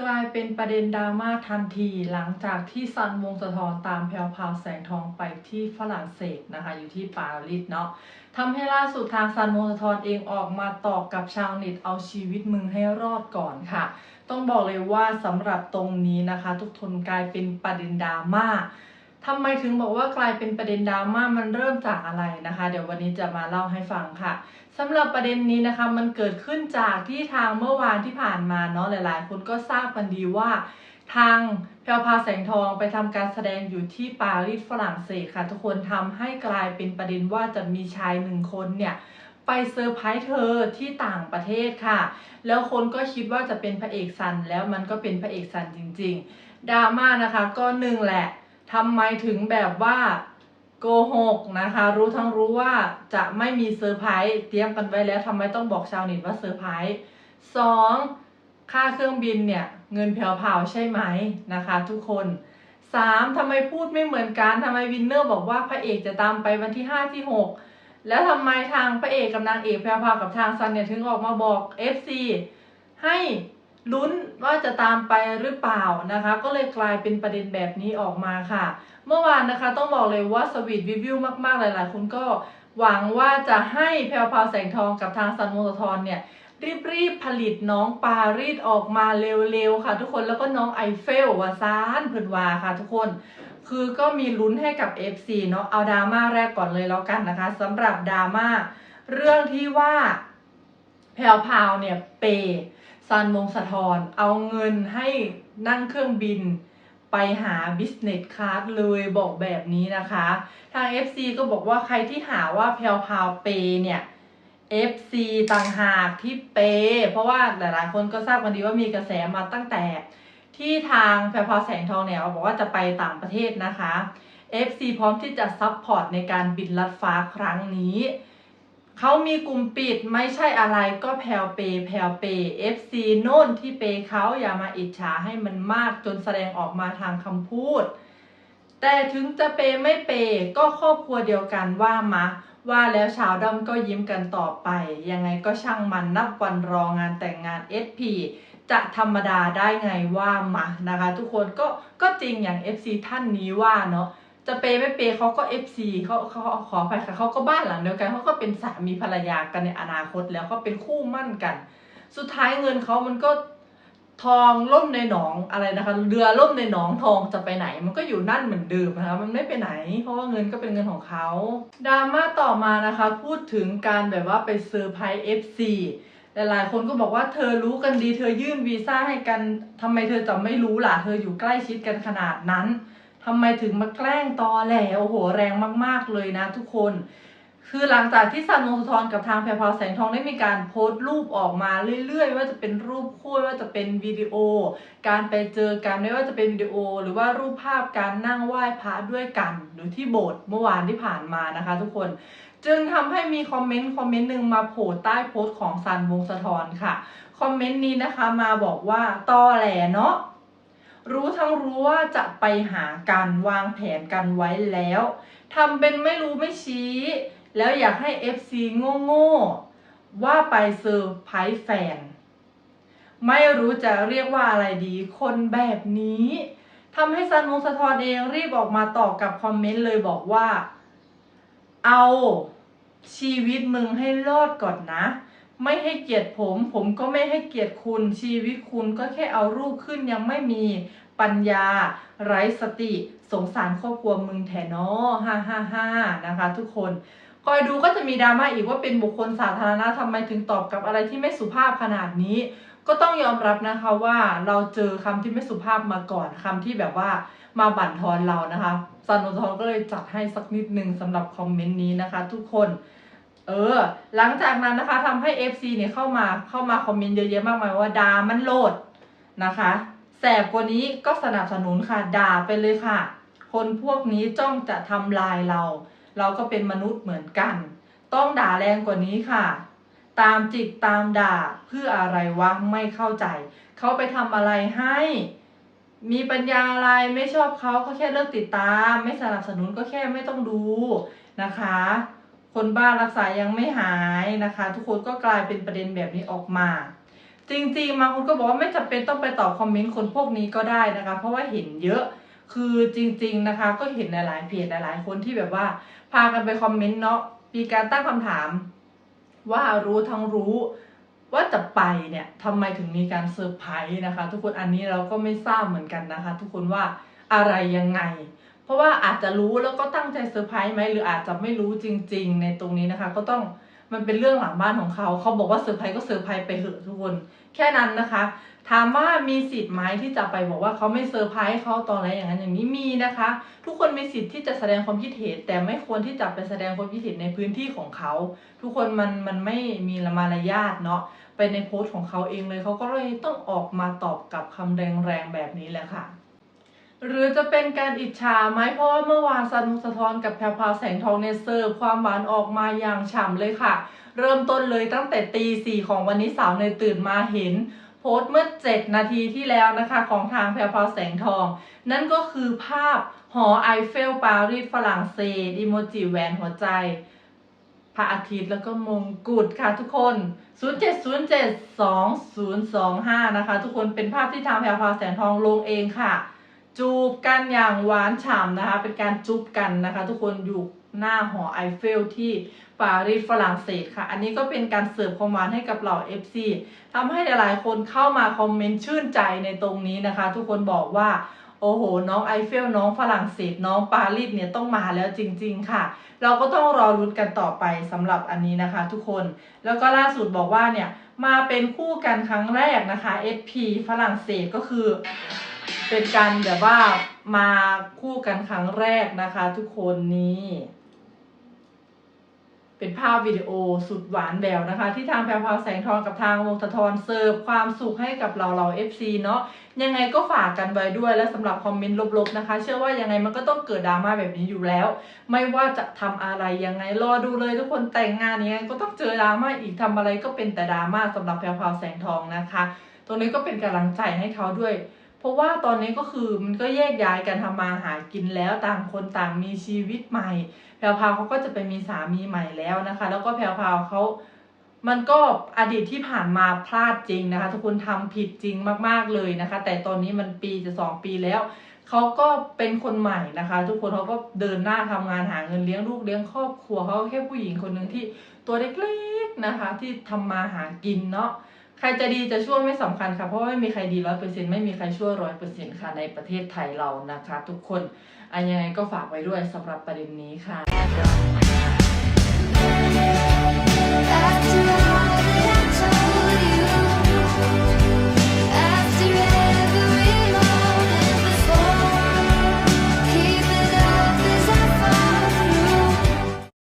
กลายเป็นประเด็นดราม่าทันทีหลังจากที่ซันวงสะทอนตามแพลวพาวแสงทองไปที่ฝรั่งเศสนะคะ อยู่ที่ปารีสเนาะทำให้ล่าสุดทางซันวงสะทอนเองออกมาตอบกับชาวเน็ตเอาชีวิตมึงให้รอดก่อนค่ะ ต้องบอกเลยว่าสำหรับตรงนี้นะคะ ทุกทนกลายเป็นประเด็นดราม่า ทำไมถึงบอกว่ากลายเป็นประเด็นดราม่ามันเริ่มจากอะไรนะคะ เดี๋ยววันนี้จะมาเล่าให้ฟังค่ะสำหรับประเด็นนี้นะคะมันเกิดขึ้นจากที่ทางเมื่อวานที่ผ่านมาเนาะหลายๆ คนก็ทราบกันดีว่า ทางแพรวพาแสงทองไปทำการแสดงอยู่ที่ปารีสฝรั่งเศสค่ะ ทุกคนทำให้กลายเป็นประเด็นว่าจะมีชายหนึ่งคนเนี่ยไปเซอร์ไพรส์เธอที่ต่างประเทศค่ะ แล้วคนก็คิดว่าจะเป็นพระเอกซันแล้วมันก็เป็นพระเอกซันจริง ๆดราม่านะคะก็หนึ่งแหละ ทำไมถึงแบบว่าโกหกนะคะ รู้ทั้งรู้ว่าจะไม่มีเซอร์ไพรส์เตรียมกันไว้แล้วทำไมต้องบอกชาวเน็ตว่าเซอร์ไพรส์สองค่าเครื่องบินเนี่ยเงินแผ่วๆใช่ไหมนะคะ ทุกคนสามทำไมพูดไม่เหมือนกันทำไมวินเนอร์บอกว่าพระเอกจะตามไปวันที่ห้าที่หกแล้วทำไมทางพระเอกกับนางเอกแพรวๆกับทางซันเนี่ยถึงออกมาบอก FC ให้ ลุ้นว่าจะตามไปหรือเปล่านะคะ ก็เลยกลายเป็นประเด็นแบบนี้ออกมาค่ะ เมื่อวานนะคะต้องบอกเลยว่าสวีทวิวิวมากๆหลายๆ คนก็หวังว่าจะให้แพรวพาวแสงทองกับทางซันโมทรเนี่ยรีบๆผลิตน้องปารีสออกมาเร็วๆค่ะ ทุกคนแล้วก็น้องไอเฟลวาซานเพิ่นวาค่ะทุกคนคือก็มีลุ้นให้กับ FC เนาะเอาดราม่าแรกก่อนเลยแล้วกันนะคะสำหรับดราม่าเรื่องที่ว่าแพรวพาวเนี่ยเปย์ ซันวงสะทอนเอาเงินให้นั่งเครื่องบินไปหา business card เลยบอกแบบนี้นะคะ ทาง FC ก็บอกว่าใครที่หาว่าแพลวพาวเปย์เนี่ย FC ต่างหากที่เปย์เพราะว่าหลายๆคนก็ทราบกันดีว่ามีกระแสมาตั้งแต่ ที่ทางแพรวพาวแสงทองเนี่ยบอกว่าจะไปต่างประเทศนะคะ FC พร้อมที่จะซัพพอร์ตในการบินลัดฟ้าครั้งนี้ เขามีกลุ่มปิดไม่ใช่อะไรก็แพลวเปย์แพลวเปย์ FC โน่นที่เปย์เขาอย่ามาอิจฉาให้มันมากจนแสดงออกมาทางคำพูด แต่ถึงจะเปย์ไม่เปย์ก็ครอบครัวเดียวกันว่ามาว่าแล้วชาวด้อมก็ยิ้มกันต่อไป ยังไงก็ช่างมันนับวันรองานแต่งงาน SP จะธรรมดาได้ไงว่ามานะคะ ทุกคนก็ก็จริงอย่าง FC ท่านนี้ว่าเนาะ จะเปย์ไม่เปย์เขาก็ FC เขาเขาขอไปค่ะเขาก็บ้านหลังเดียวกันเขาก็เป็นสามีภรรยากันในอนาคตแล้วก็เป็นคู่มั่นกัน สุดท้ายเงินเขามันก็ทองล่มในหนองอะไรนะคะ เรือล่มในหนองทองจะไปไหน มันก็อยู่นั่นเหมือนเดิมนะคะมันไม่ไปไหน เพราะว่าเงินก็เป็นเงินของเขาดราม่าต่อมานะคะ พูดถึงการแบบว่าไปเซอร์ไพรส์ FC หลายๆคนก็บอกว่าเธอรู้กันดี เธอยื่นวีซ่าให้กันทำไมเธอจะไม่รู้ล่ะ เธออยู่ใกล้ชิดกันขนาดนั้น ทำไมถึงมาแกล้งตอแหลโอ้โหแรงมาก ๆ เลยนะทุกคน คือหลังจากที่ซันวงสุธรกับทางแพรพาวแสงทองได้มีการโพสต์รูปออกมาเรื่อย ๆ ว่าจะเป็นรูปคู่ว่าจะเป็นวิดีโอ การไปเจอกันไม่ว่าจะเป็นวิดีโอ หรือว่ารูปภาพการนั่งไหว้พระด้วยกัน หรือที่โบสถ์เมื่อวานที่ผ่านมานะคะ ทุกคนจึงทำให้มีคอมเมนต์คอมเมนต์หนึ่งมาโผล่ใต้โพสต์ของซันวงสะทอนค่ะ คอมเมนต์นี้นะคะมาบอกว่าตอแหลเนาะ รู้ทั้งรู้ว่าจะไปหากันวางแผนกันไว้แล้วทำเป็นไม่รู้ไม่ชี้ แล้วอยากให้ FC โง่โง่ๆว่าไปเซอร์ไพรส์แฟน ไม่รู้จะเรียกว่าอะไรดี คนแบบนี้ทำให้ซันวงศ์สะทอนเองรีบออกมาตอบกับคอมเมนต์เลยบอกว่า เอาชีวิตมึงให้รอดก่อนนะ ไม่ให้เกียรติผม ผมก็ไม่ให้เกียรติคุณ ชีวิตคุณก็แค่เอารูปขึ้นยังไม่มีปัญญา ไร้สติ สงสารครอบครัวมึงแทนอฮ่าฮ่าฮ่านะคะ ทุกคนคอยดูก็จะมีดราม่าอีกว่าเป็นบุคคลสาธารณะทำไมถึงตอบกับอะไรที่ไม่สุภาพขนาดนี้ ก็ต้องยอมรับนะคะว่าเราเจอคำที่ไม่สุภาพมาก่อนคำที่แบบว่ามาบั่นทอนเรานะคะซันโนทอนก็เลยจัดให้สักนิดนึงสำหรับคอมเมนต์นี้นะคะ ทุกคน เออ หลังจากนั้นนะคะทำให้ FC เนี่ยเข้ามาเข้ามาคอมเมนต์เยอะแยะมากมายว่าด่ามันโหลดนะคะ แสบกว่านี้ก็สนับสนุนค่ะด่าไปเลยค่ะ คนพวกนี้จ้องจะทำลายเรา เราก็เป็นมนุษย์เหมือนกัน ต้องด่าแรงกว่านี้ค่ะ ตามจิกตามด่าเพื่ออะไรวะไม่เข้าใจ เขาไปทำอะไรให้ มีปัญญาอะไรไม่ชอบเขาก็แค่เลิกติดตาม ไม่สนับสนุนก็แค่ไม่ต้องดูนะคะ คนบ้ารักษายังไม่หายนะคะ ทุกคนก็กลายเป็นประเด็นแบบนี้ออกมา จริงๆบางคนก็บอกว่าไม่จำเป็นต้องไปตอบคอมเมนต์คนพวกนี้ก็ได้นะคะ เพราะว่าเห็นเยอะคือจริง ๆนะคะ ก็เห็นหลายๆเพจหลายๆคนที่แบบว่า พากันไปคอมเมนต์เนาะมีการตั้งคำถาม ว่ารู้ทั้งรู้ว่าจะไปเนี่ยทำไมถึงมีการเซอร์ไพรส์นะคะ ทุกคนอันนี้เราก็ไม่ทราบเหมือนกันนะคะ ทุกคนว่าอะไรยังไง เพราะว่าอาจจะรู้แล้วก็ตั้งใจเซอร์ไพรส์ไหมหรืออาจจะไม่รู้จริง ๆ ในตรงนี้นะคะ ก็ต้องมันเป็นเรื่องหลังบ้านของเขาเขาบอกว่าเซอร์ไพรส์ก็เซอร์ไพรส์ไปเถอะทุกคนแค่นั้นนะคะ ถามว่ามีสิทธิ์ไหมที่จะไปบอกว่าเขาไม่เซอร์ไพรส์เขาตอนไหนอย่างนั้นอย่างนี้มีนะคะ ทุกคนมีสิทธิ์ที่จะแสดงความคิดเห็นแต่ไม่ควรที่จะไปแสดงความคิดเห็นในพื้นที่ของเขา ทุกคนมันมันไม่มีละมารยาทเนาะไปในโพสต์ของเขาเองเลยเขาก็เลยต้องออกมาตอบกับคำแรงๆแบบนี้แหละค่ะ หรือจะเป็นการอิจฉาไหมเพราะว่าเมื่อวานซันมุกสะท้อนกับแพรพาแสงทองเนเสิร์ ความหวานออกมาอย่างฉ่ำเลยค่ะ เริ่มต้นเลยตั้งแต่ตีสี่ของวันนี้สาวเนยตื่นมาเห็น โพสต์เมื่อ 7 นาทีที่แล้วนะคะของทางแพรพาแสงทอง นั่นก็คือภาพหอไอเฟลปารีสฝรั่งเศสอีโมจิแหวนหัวใจพระอาทิตย์แล้วก็มงกุฎค่ะทุกคน 07072025นะคะ ทุกคนเป็นภาพที่ทางแพรพาแสงทองลงเองค่ะ จูบกันอย่างหวานฉ่ำนะคะ เป็นการจุบกันนะคะ ทุกคนอยู่หน้าหอไอเฟลที่ปารีสฝรั่งเศสค่ะ อันนี้ก็เป็นการเสิร์ฟความหวานให้กับเหล่า FC ทำให้หลายๆ คนเข้ามาคอมเมนต์ชื่นใจในตรงนี้นะคะ ทุกคนบอกว่า โอ้โห น้องไอเฟล น้องฝรั่งเศส น้องปารีสเนี่ยต้องมาแล้วจริง ๆ ค่ะ เราก็ต้องรอรุ้นกันต่อไปสำหรับอันนี้นะคะ ทุกคน แล้วก็ล่าสุดบอกว่าเนี่ยมาเป็นคู่กันครั้งแรกนะคะ SP ฝรั่งเศสก็คือ เป็นการแบบว่ามาคู่กันครั้งแรกนะคะ ทุกคนนี่เป็นภาพวิดีโอสุดหวานแบวนะคะ ที่ทางแพรวพราวแสงทองกับทางวงสะทอนเสิร์ฟความสุขให้กับเราเรา FC เนาะยังไงก็ฝากกันไว้ด้วยและสำหรับคอมเมนต์ลบๆนะคะ เชื่อว่ายังไงมันก็ต้องเกิดดราม่าแบบนี้อยู่แล้ว ไม่ว่าจะทำอะไรยังไงรอดูเลยทุกคนแต่งงานยังไงก็ต้องเจอดราม่าอีกทำอะไรก็เป็นแต่ดราม่าสำหรับแพรวพราวแสงทองนะคะ ตรงนี้ก็เป็นกำลังใจให้เขาด้วย เพราะว่าตอนนี้ก็คือมันก็แยกย้ายกันทำมาหากินแล้วต่างคนต่างมีชีวิตใหม่ แพรวพาวเขาก็จะไปมีสามีใหม่แล้วนะคะ แล้วก็แพรวพาวเขามันก็อดีตที่ผ่านมาพลาดจริงนะคะ ทุกคนทำผิดจริงมากๆเลยนะคะ แต่ตอนนี้มันปีจะสองปีแล้วเขาก็เป็นคนใหม่นะคะ ทุกคนเขาก็เดินหน้าทำงานหาเงินเลี้ยงลูกเลี้ยงครอบครัวเขาแค่ผู้หญิงคนหนึ่งที่ตัวเล็กๆนะคะ ที่ทำมาหากินเนาะ ใครจะดีจะชั่วไม่สำคัญค่ะเพราะไม่มีใครดีร้อยเปอร์เซ็นต์ไม่มีใครชั่วร้อยเปอร์เซ็นต์ค่ะในประเทศไทยเรานะคะ ทุกคนอันยังไงก็ฝากไว้ด้วยสำหรับประเด็นนี้ค่ะ